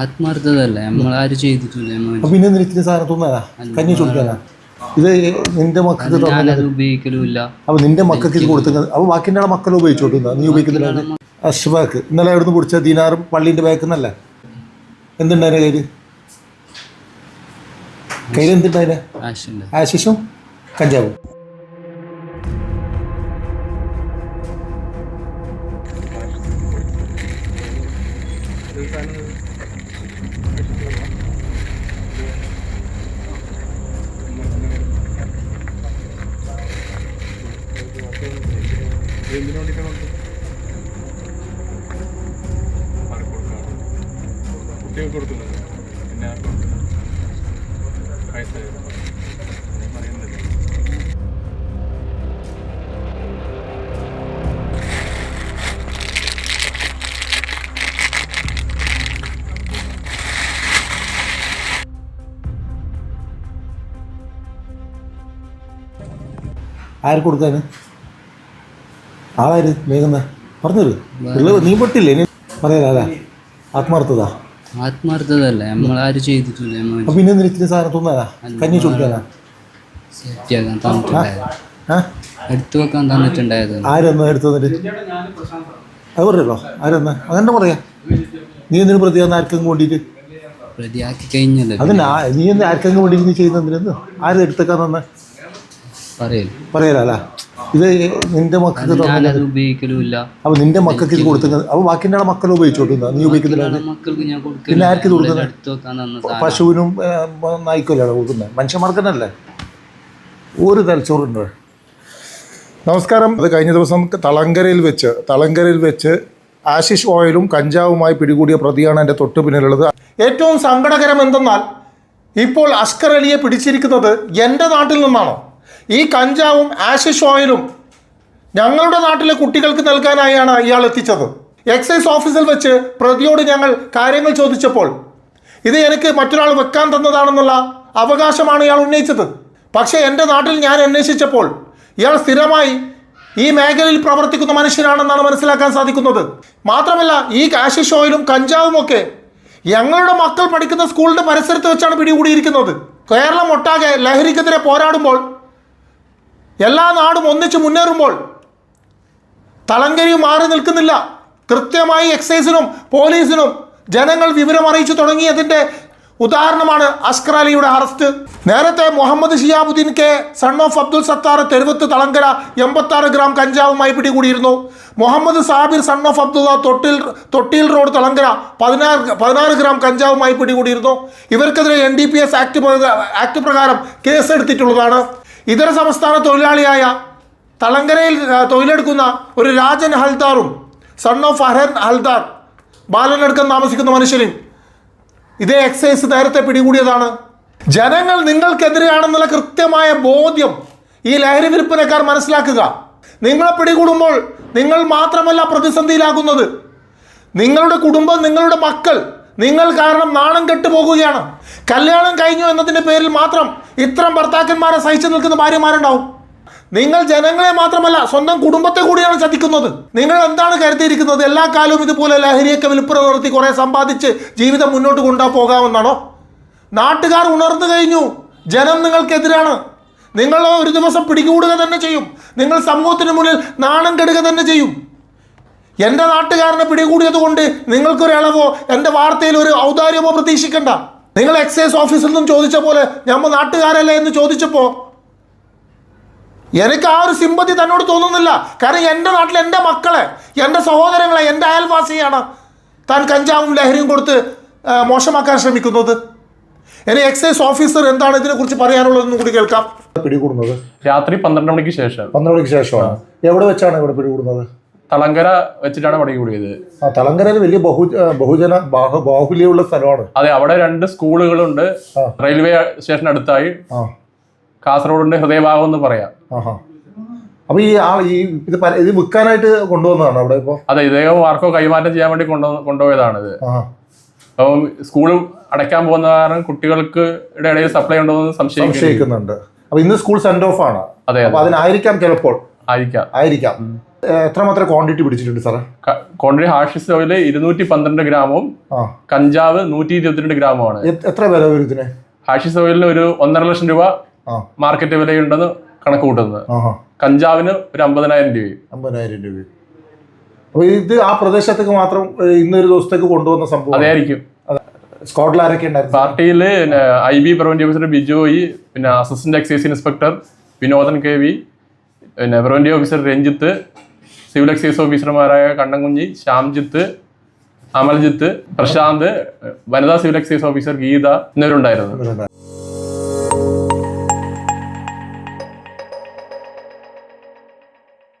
ആത്മാർത്ഥതല്ല നമ്മളാരും ചെയ്തിട്ടില്ല. പിന്നെ സാധനം തിന്നാനാ? കഞ്ഞി ചുടിക്കാനാ ഇത് നിന്റെ മക്കൾക്ക് ഉപയോഗിക്കലുമില്ല. അപ്പൊ നിന്റെ മക്കൾക്ക് ഇത് കൊടുക്കുന്നത് അപ്പൊ ബാക്കിന്റെ ആളെ മക്കൾ ഉപയോഗിച്ചോട്ടുന്ന നീ ഉപയോഗിക്കുന്നില്ല അഷ്ബാക്ക് ഇന്നലെ അവിടുന്ന് പിടിച്ച ദിനാറും പള്ളിന്റെ ബാക്ക് എന്നല്ല എന്തുണ്ടായ കയ്യിൽ കയ്യിൽ എന്തുണ്ടായിരുന്നു ആശിഷും കഞ്ചാവും. കുട്ടികൾക്ക് കൊടുക്കുന്നത് പിന്നെ ആർക്കും വയസ്സായത് പറയുന്നില്ല ആര് കൊടുക്കാന്? ആളാര്? വേഗന്ന പറഞ്ഞത് നീ പൊട്ടില്ലേ? ഇനി ആത്മാർത്ഥതാ ആത്മാർത്ഥത. ആത്മാർത്ഥതല്ല നമ്മളാരും ചെയ്തിട്ടില്ല അപ്പൊ പിന്നെ നിനക്ക് സാധനം തിന്നാനാ? കഞ്ഞി ചുടിക്കാനാ? സെറ്റാക്കാൻ തന്നിട്ടുണ്ടായത്. ആ? എടുത്തു വെക്കാൻ തന്നിട്ടുണ്ടായത്. ആരെന്നാ എടുത്തു തന്നിട്ട്? അത് പറയല്ലോ ആരെന്നാ? അതെന്നെ പറയാ? നീ എന്തിനു പ്രതിയാന്ന് ആർക്കും വേണ്ടിയിട്ട്? പ്രതിയാക്കി കഴിഞ്ഞല്ലോ അതിന് ആ- നീ എന്ത് ആർക്കെങ്കിലും വേണ്ടിയിട്ട് നീ ചെയ്യുന്നതിന് ആരും എടുത്തേക്കാൻ തന്നെ? പറയാലല്ല ഇത് നിന്റെ മക്കൾക്ക് ഞാനത് ഉപയോഗിക്കലുമില്ല. അപ്പൊ നിന്റെ മക്കൾക്ക് ഇത് കൊടുക്കുന്നത് അപ്പൊ ബാക്കിന്റെ ആളെ മക്കൾ ഉപയോഗിച്ചോട്ടുന്ന നീ ഉപയോഗിക്കുന്നില്ല മക്കൾക്ക് ഞാൻ പിന്നെ ആർക്ക് കൊടുക്കുന്നത്? പശുവിനും നായ്ക്കല്ലേ കൊടുക്കുന്നത്? മനുഷ്യന്മാർക്ക് തന്നെയല്ലേ? ഒരു തലച്ചോറുണ്ട്. നമസ്കാരം. അത് കഴിഞ്ഞ ദിവസം തളങ്കരയിൽ വെച്ച് തളങ്കരയിൽ വെച്ച് ആശിഷ് ഓയിലും കഞ്ചാവുമായി പിടികൂടിയ പ്രതിയാണ് എന്റെ തൊട്ടു പിന്നിലുള്ളത്. ഏറ്റവും സങ്കടകരം എന്തെന്നാൽ ഇപ്പോൾ അസ്കർ അലിയെ പിടിച്ചിരിക്കുന്നത് എന്റെ നാട്ടിൽ നിന്നാണ്? ഈ കഞ്ചാവും ആഷിഷ് ഓയിലും ഞങ്ങളുടെ നാട്ടിലെ കുട്ടികൾക്ക് നൽകാനായാണ് ഇയാൾ എത്തിച്ചത്. എക്സൈസ് ഓഫീസിൽ വെച്ച് പ്രതിയോട് ഞങ്ങൾ കാര്യങ്ങൾ ചോദിച്ചപ്പോൾ ഇത് എനിക്ക് മറ്റൊരാൾ വെക്കാൻ തന്നതാണെന്നുള്ള അവകാശമാണ് ഇയാൾ ഉന്നയിച്ചത്. പക്ഷേ എന്റെ നാട്ടിൽ ഞാൻ അന്വേഷിച്ചപ്പോൾ ഇയാൾ സ്ഥിരമായി ഈ മേഖലയിൽ പ്രവർത്തിക്കുന്ന മനുഷ്യനാണെന്നാണ് മനസ്സിലാക്കാൻ സാധിക്കുന്നത്. മാത്രമല്ല ഈ കാഷിഷ് ഓയിലും കഞ്ചാവും ഒക്കെ ഞങ്ങളുടെ മക്കൾ പഠിക്കുന്ന സ്കൂളിന്റെ പരിസരത്ത് വെച്ചാണ് പിടികൂടിയിരിക്കുന്നത്. കേരളം ഒട്ടാകെ ലഹരിക്കെതിരെ പോരാടുമ്പോൾ എല്ലാ നാടും ഒന്നിച്ച് മുന്നേറുമ്പോൾ തളങ്കരി മാറി നിൽക്കുന്നില്ല. കൃത്യമായി എക്സൈസിനും പോലീസിനും ജനങ്ങൾ വിവരം അറിയിച്ചു തുടങ്ങിയതിന്റെ ഉദാഹരണമാണ് അസ്കർ അലിയുടെ അറസ്റ്റ്. നേരത്തെ Muhammad Shihabuddin K son of Abdul Sathar Theruvath Thalangara എൺപത്തി ഗ്രാം കഞ്ചാവുമായി പിടികൂടിയിരുന്നു. Muhammad Sabir son of Abdulla Thottil Thottiyil road Thalangara പതിനാറ് പതിനാറ് ഗ്രാം കഞ്ചാവുമായി പിടികൂടിയിരുന്നു. ഇവർക്കെതിരെ N D P S act act പ്രകാരം കേസെടുത്തിട്ടുള്ളതാണ്. ഇതര സംസ്ഥാന തൊഴിലാളിയായ തളങ്കരയിൽ തൊഴിലെടുക്കുന്ന ഒരു രാജൻ ഹൽദാറും സൺ ഓഫ് അഹൻ ഹൽദാർ ബാലനടുക്കം താമസിക്കുന്ന മനുഷ്യനും ഇതേ എക്സൈസ് നേരത്തെ പിടികൂടിയതാണ്. ജനങ്ങൾ നിങ്ങൾക്കെതിരെയാണെന്നുള്ള കൃത്യമായ ബോധ്യം ഈ ലഹരി വിൽപ്പനക്കാർ മനസ്സിലാക്കുക. നിങ്ങളെ പിടികൂടുമ്പോൾ നിങ്ങൾ മാത്രമല്ല പ്രതിസന്ധിയിലാകുന്നത്. നിങ്ങളുടെ കുടുംബം നിങ്ങളുടെ മക്കൾ നിങ്ങൾ കാരണം നാണം കെട്ടുപോകുകയാണ്. കല്യാണം കഴിഞ്ഞു എന്നതിന്റെ പേരിൽ മാത്രം ഇത്തരം ഭർത്താക്കന്മാരെ സഹിച്ചു നിൽക്കുന്ന ഭാര്യമാരുണ്ടാവും. നിങ്ങൾ ജനങ്ങളെ മാത്രമല്ല സ്വന്തം കുടുംബത്തെ കൂടിയാണ് ചതിക്കുന്നത്. നിങ്ങൾ എന്താണ് കരുതിയിരിക്കുന്നത്? എല്ലാ കാലവും ഇതുപോലെ ലഹരിയൊക്കെ വിൽപ്പന നടത്തി കുറെ സമ്പാദിച്ച് ജീവിതം മുന്നോട്ട് കൊണ്ടു പോകാമെന്നാണോ? നാട്ടുകാർ ഉണർന്നു കഴിഞ്ഞു. ജനം നിങ്ങൾക്കെതിരാണ്. നിങ്ങൾ ഒരു ദിവസം പിടികൂടുക തന്നെ ചെയ്യും. നിങ്ങൾ സമൂഹത്തിന് മുന്നിൽ നാണം കെടുക തന്നെ ചെയ്യും. എന്റെ നാട്ടുകാരനെ പിടികൂടിയത് കൊണ്ട് നിങ്ങൾക്കൊരിളവോ എന്റെ വാർത്തയിൽ ഒരു ഔദാര്യമോ പ്രതീക്ഷിക്കണ്ട. നിങ്ങൾ എക്സൈസ് ഓഫീസിൽ നിന്നും ചോദിച്ച പോലെ ഞമ്മ നാട്ടുകാരല്ലേ എന്ന് ചോദിച്ചപ്പോൾ എനിക്ക് ആ ഒരു സിമ്പതി തന്നോട് തോന്നുന്നില്ല. കാരണം എന്റെ നാട്ടിൽ എന്റെ മക്കളെ എന്റെ സഹോദരങ്ങളെ എന്റെ അയൽവാസിയാണ് താൻ കഞ്ചാവും ലഹരിയും കൊടുത്ത് മോശമാക്കാൻ ശ്രമിക്കുന്നത്. ഇനി എക്സൈസ് ഓഫീസർ എന്താണ് ഇതിനെക്കുറിച്ച് പറയാനുള്ളതെന്നും കൂടി കേൾക്കാം. പിടികൂടുന്നത്? രാത്രി പന്ത്രണ്ട് മണിക്ക് ശേഷം. പന്ത്രണ്ട് മണിക്ക് ശേഷമാണ്. എവിടെ വെച്ചാണ് ഇവിടെ പിടികൂടുന്നത്? തളങ്കര വെച്ചിട്ടാണ് പണി കൂടിയത്. ആ തളങ്കരയിൽ വലിയ ബഹു ബഹുജന ബാഹു ബാഹുല്യമുള്ള സ്ഥലമാണ്. അതെ അവിടെ രണ്ട് സ്കൂളുകളുണ്ട്. റെയിൽവേ സ്റ്റേഷൻ അടുത്തായി. കാസർഗോഡിന്റെ ഹൃദയഭാഗം എന്ന് പറയാം. അപ്പൊ ഈ ആ ഈ ഇത് ഇത് വിൽക്കാനായിട്ട് കൊണ്ടുവന്നതാണ് അവിടെ ഇപ്പൊ? അതെ ഇദ്ദേഹം ആർക്കോ കൈമാറ്റം ചെയ്യാൻ വേണ്ടി കൊണ്ടു കൊണ്ടുപോയതാണ് ഇത്. അപ്പം സ്കൂൾ അടയ്ക്കാൻ പോകുന്ന കാരണം കുട്ടികൾക്ക് ഇടയിൽ സപ്ലൈ ഉണ്ടോ എന്ന് സംശയിക്കുന്നുണ്ട്. അപ്പൊ ഇന്ന് സ്കൂൾ സെൻഡ് ഓഫ് ആണ്. അതെ അതിനായിരിക്കാം ചിലപ്പോൾ. ആയിരിക്കാം. ആയിരിക്കാം. എത്രമാത്രം ക്വാണ്ടിറ്റി പിടിച്ചിട്ടുണ്ട് സാറേ? ക്വാണ്ടിറ്റി ഹാഷിസ് ഓയിൽ ഇരുന്നൂറ്റി പന്ത്രണ്ട് ഗ്രാമും കഞ്ചാവ് നൂറ്റി ഇരുപത്തിരണ്ട് ഗ്രാമുമാണ്. എത്ര വില വരും ഇതിന്? ഹാഷിസ് ഓയിലിന് ഒരു ഒന്നര ലക്ഷം രൂപ മാർക്കറ്റ് വിലയുണ്ടെന്ന് കണക്ക് കൂട്ടുന്നത്. കഞ്ചാവിന് ഒരു അമ്പതിനായിരം രൂപയും. അമ്പതിനായിരം രൂപ അപ്പോൾ ഇത് ആ പ്രദേശത്തേക്ക് മാത്രം ഇന്നൊരു ദിവസത്തേക്ക് കൊണ്ടുവന്ന സംഭവം അതായിരിക്കും. ആരൊക്കെ ഉണ്ടായിരുന്നു? പാർട്ടിയിൽ I B preventive officer Bijoy പിന്നെ assistant excise inspector Vinodan K V പിന്നെ preventive officer Ranjith civil excise ഓഫീസർമാരായ കണ്ണൻകുഞ്ഞി ശ്യാംജിത്ത് അമൽജിത്ത് പ്രശാന്ത് വനിതാ സിവിൽ എക്സൈസ് ഓഫീസർ ഗീത എന്നിവരുണ്ടായിരുന്നു.